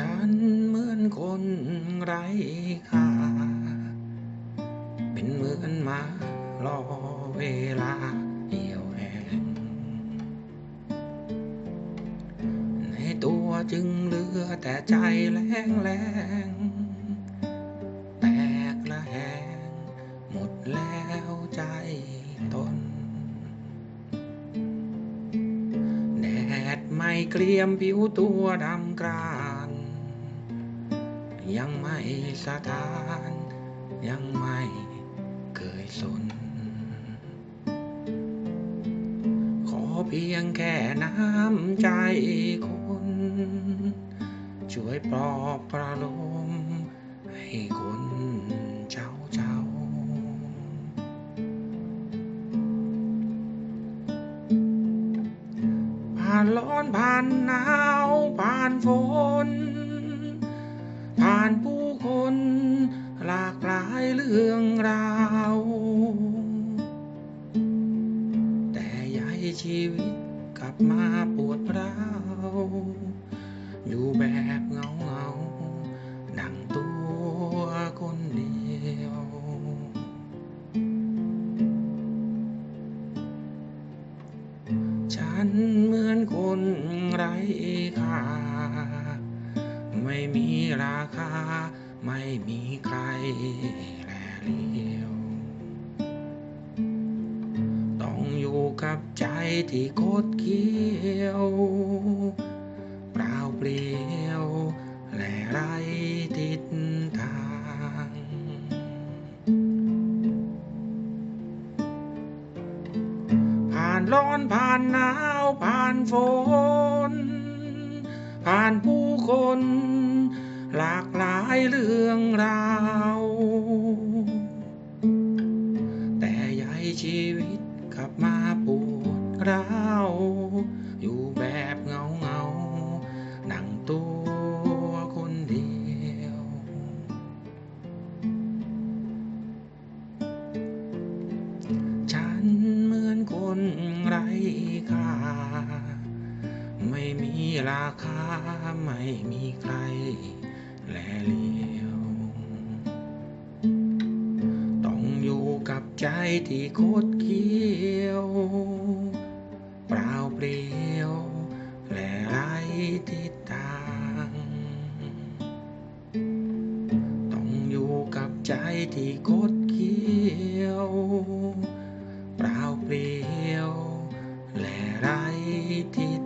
ฉันเหมือนคนไร้ค่า เป็นเหมือนมารอเวลาเหี่ยวแห้งในตัวจึงเหลือแต่ใจแรงแรงแตกละแหงหมดแล้วใจตนแดดไม่เกรียมผิวตัวดำกรา ยังไม่สถาน ยังไม่เคยสน ขอเพียงแค่น้ำใจคน ช่วยปลอบประโลมให้คนเจ้าเจ้าผ่านร้อนผ่านหนาวผ่านฝนานผู้คนหลากหลายเรื่องราว แต่ยาให้ชีวิตกลับมาปวดร้าวอยู่แบบเงาเงาๆดังตัวคนเดียว ฉันเหมือนคนไร้ค่า ไม่มีราคา ไม่มีใครแลเลียว ต้องอยู่กับใจที่โคตรเขี้ยวเปล่าเปลี่ยว และไรทิศทางผ่านร้อนผ่านหนาวผ่านฝน ผ่านผู้คน หลากหลายเรื่องราว แต่อย่าให้ชีวิตกลับมาปวดร้าวอยู่แบบเงาเงาๆนั่งตัวคนเดียว ฉันเหมือนคนไร้ค่า ราคาไม่มีใคร แลเลียว ต้องอยู่กับใจที่โคตรเขี้ยวเปล่าเปลี่ยว และไรทิศทาง ต้องอยู่กับใจที่โคตรเขี้ยวเปล่าเปลี่ยว และไรทิศ